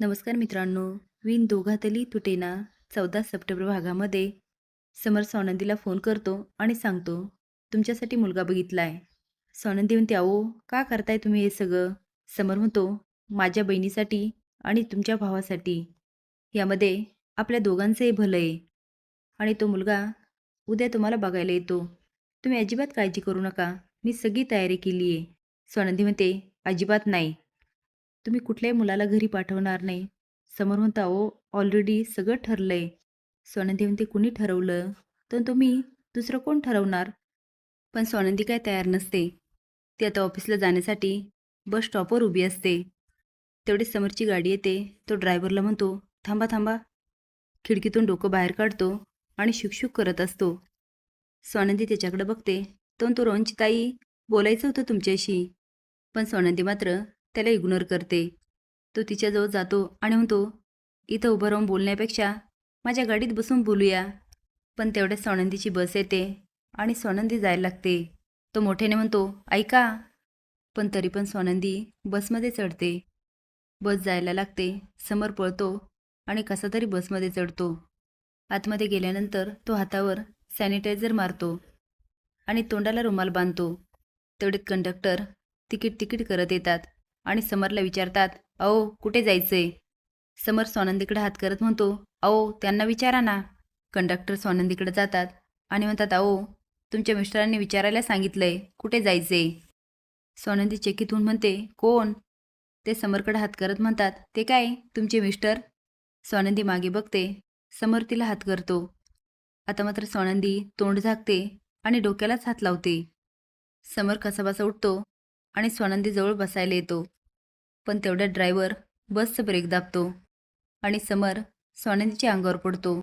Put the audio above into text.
नमस्कार मित्रांनो. विन दोघातली तुटेना चौदा सप्टेंबर भागामध्ये समर सोनंदीला फोन करतो आणि सांगतो तुमच्यासाठी मुलगा बघितलाय. सोनंदी म्हणते अहो का करताय तुम्ही हे सगळं? समर म्हणतो माझ्या बहिणीसाठी आणि तुमच्या भावासाठी. यामध्ये आपल्या दोघांचंही भलं आहे. आणि तो मुलगा उद्या तुम्हाला बघायला येतो. तुम्ही अजिबात काळजी करू नका. मी सगळी तयारी केली आहे स्वानंदी म्हणते अजिबात नाही. तुम्ही कुठल्याही मुलाला घरी पाठवणार नाही. समोर म्हणता अहो ऑलरेडी सगळं ठरलंय. सोनंदी म्हणते कुणी ठरवलं? तर तुम्ही दुसरं कोण ठरवणार? पण सोनंदी काय तयार नसते. ती आता ऑफिसला जाण्यासाठी बस स्टॉपवर उभी असते. तेवढी समोरची गाडी येते. तो ड्रायव्हरला म्हणतो थांबा थांबा. खिडकीतून डोकं बाहेर काढतो आणि शुकशुक करत असतो. स्वानंदी त्याच्याकडे बघते. तो तो रोहनची ताई बोलायचं होतं तुमच्याशी. पण सोनंदी मात्र त्याला इग्नोर करते. तो तिच्याजवळ जातो आणि म्हणतो इथं उभं राहून बोलण्यापेक्षा माझ्या गाडीत बसून बोलूया. पण तेवढ्यात सोनंदीची बस येते आणि सोनंदी जायला लागते. तो मोठ्याने म्हणतो ऐका. पण तरी पण सोनंदी बसमध्ये चढते. बस जायला लागते समोर पळतो आणि कसा तरी बसमध्ये चढतो. आतमध्ये गेल्यानंतर तो हातावर सॅनिटायझर मारतो आणि तोंडाला रुमाल बांधतो. तेवढेत कंडक्टर तिकीट तिकीट करत येतात. आणि समरला विचारतात अहो कुठे जायचंय? समर स्वानंदीकडे हात करत म्हणतो अहो त्यांना विचारा ना. कंडक्टर स्वानंदीकडे जातात आणि म्हणतात अहो तुमच्या मिस्टरांनी विचारायला सांगितलंय कुठे जायचंय? सोनंदी चकित होऊन म्हणते कोण? ते समरकडे हात करत म्हणतात ते काय तुमचे मिस्टर? स्वानंदी मागे बघते समर तिला हात करतो. आता मात्र स्वानंदी तोंड झाकते आणि डोक्यालाच हात लावते. समर कसाबासा उठतो आणि सोनंदीजवळ बसायला येतो. पण तेवढ्यात ड्रायव्हर बसचं ब्रेक दाबतो आणि समर सोनंदीच्या अंगावर पडतो.